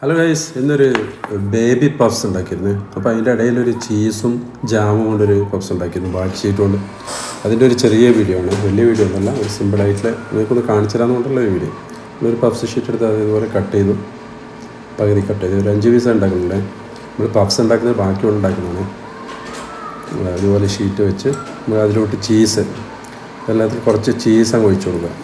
Hello guys ഇന്നൊരു baby puffs ഉണ്ടാക്കിയിരുന്നു. അപ്പോൾ അതിന്റെ ഇടയിൽ ഒരു ചീസും ജാമും കൊണ്ടൊരു പഫ്സ് ഉണ്ടാക്കിയിരുന്നു ബാറ്റ് ഷീറ്റ് കൊണ്ട്. അതിന്റെ ഒരു ചെറിയ വീഡിയോ ആണ്. വലിയ വീഡിയോ ഒന്നല്ല ഒരു സിമ്പിളായിട്ടുള്ള നിങ്ങൾക്കൊന്ന് കാണിച്ചു തരാമെന്നുകൊണ്ടുള്ള ഒരു വീഡിയോ ഒരു പഫ്സ് ഷീറ്റ് എടുത്ത് അത് ഇതുപോലെ കട്ട് ചെയ്തു. പകുതി കട്ട് ചെയ്തു. ഒരു അഞ്ച് പീസ് ഉണ്ടാക്കുന്നുണ്ട്. നമ്മൾ പഫ്സ് ഉണ്ടാക്കുന്നത് ബാക്കി ഉണ്ടാക്കുന്നതാണ്. അതുപോലെ ഷീറ്റ് വെച്ച് നമ്മൾ അതിലോട്ട് ചീസ് എല്ലാത്തിലും കുറച്ച് ചീസ് അങ്ങ് ഒഴിച്ചു കൊടുക്കുക.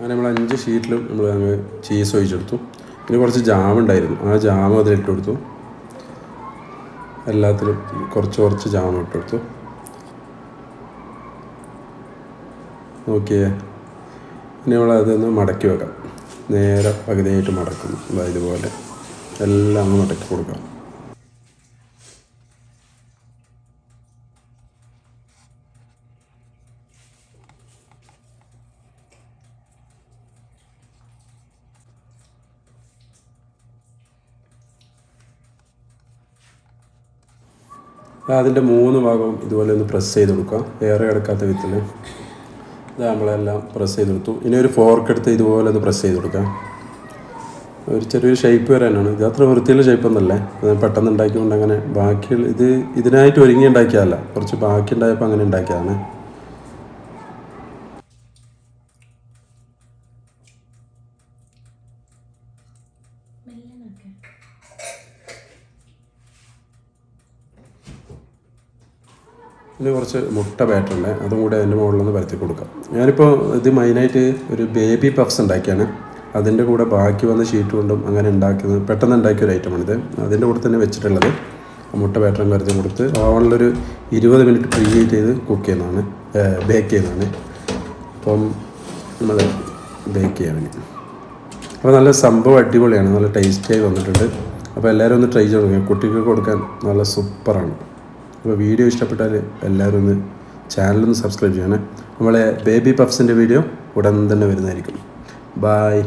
അങ്ങനെ നമ്മൾ അഞ്ച് ഷീറ്റിലും നമ്മൾ അങ്ങ് ചീസ് ഒഴിച്ചെടുത്തു. പിന്നെ കുറച്ച് ജാം ഉണ്ടായിരുന്നു. ആ ജാം അതിലിട്ട് കൊടുത്തു. എല്ലാത്തിലും കുറച്ച് കുറച്ച് ജാം കൊടുത്തു. നോക്കിയേ. ഇനി നമ്മൾ അതൊന്ന് മടക്കി വെക്കാം. നേരെ പകുതിയായിട്ട് മടക്കുന്നു. അതായത് ഇതുപോലെ. എല്ലാം അങ്ങ് മടക്കി കൊടുക്കാം. അതിന്റെ മൂന്ന് ഭാഗവും ഇതുപോലെ ഒന്ന് പ്രസ് ചെയ്ത് കൊടുക്കുക ഏറെ കിടക്കാത്ത വിത്തിൽ ഇത് നമ്മളെല്ലാം പ്രസ് ചെയ്ത് കൊടുത്തു. ഇനി ഒരു ഫോർക്ക് എടുത്ത് ഇതുപോലെ ഒന്ന് പ്രസ് ചെയ്ത് കൊടുക്കുക ഒരു ചെറിയൊരു ഷേപ്പ് വരാനാണ് ഇത് അത്ര വൃത്തിയുള്ള ഷേപ്പൊന്നല്ലേ പെട്ടെന്ന് ഉണ്ടാക്കിക്കൊണ്ട് അങ്ങനെ ബാക്കിയുള്ള ഇത് ഇതിനായിട്ട് ഒരുങ്ങി ഉണ്ടാക്കിയതല്ല. കുറച്ച് ബാക്കി ഉണ്ടായപ്പോൾ അങ്ങനെ ഉണ്ടാക്കിയതാണ്. ഇതിന് കുറച്ച് മുട്ട ബാറ്റർ ഉണ്ട്. അതും കൂടെ അതിന്റെ മുകളിലൊന്ന് പരത്തി കൊടുക്കാം. ഞാനിപ്പോൾ ഇത് മെയിനായിട്ട് ഒരു ബേബി പഫ്സ് ഉണ്ടാക്കിയാണ്. അതിന്റെ കൂടെ ബാക്കി വന്ന ഷീറ്റ് കൊണ്ടും അങ്ങനെ ഉണ്ടാക്കുന്നത് പെട്ടെന്ന് ഉണ്ടാക്കിയ ഒരു ഐറ്റമാണിത് അതിന്റെ കൂടെ തന്നെ വെച്ചിട്ടുള്ളത് മുട്ട ബാറ്ററും പരത്തി കൊടുത്ത് ഓവണിലൊരു ഇരുപത് മിനിറ്റ് പ്രീ ഹീറ്റ് ചെയ്ത് കുക്ക് ചെയ്യുന്നതാണ്. ബേക്ക് ചെയ്യുന്നതാണ്. അപ്പം നമ്മൾ ബേക്ക് ചെയ്യാൻ അപ്പോൾ നല്ല സംഭവം അടിപൊളിയാണ്. നല്ല ടേസ്റ്റിയായി വന്നിട്ടുണ്ട്. അപ്പോൾ എല്ലാവരും ഒന്ന് ട്രൈ ചെയ്ത് നോക്കുക കുട്ടികൾക്ക് കൊടുക്കാൻ നല്ല സൂപ്പറാണ് അപ്പോൾ വീഡിയോ ഇഷ്ടപ്പെട്ടാൽ എല്ലാവരും ഒന്ന് ചാനലൊന്ന് സബ്സ്ക്രൈബ് ചെയ്യണേ. നമ്മളെ ബേബി പഫ്സിന്റെ വീഡിയോ ഉടൻ തന്നെ വരുന്നതായിരിക്കും. ബായ്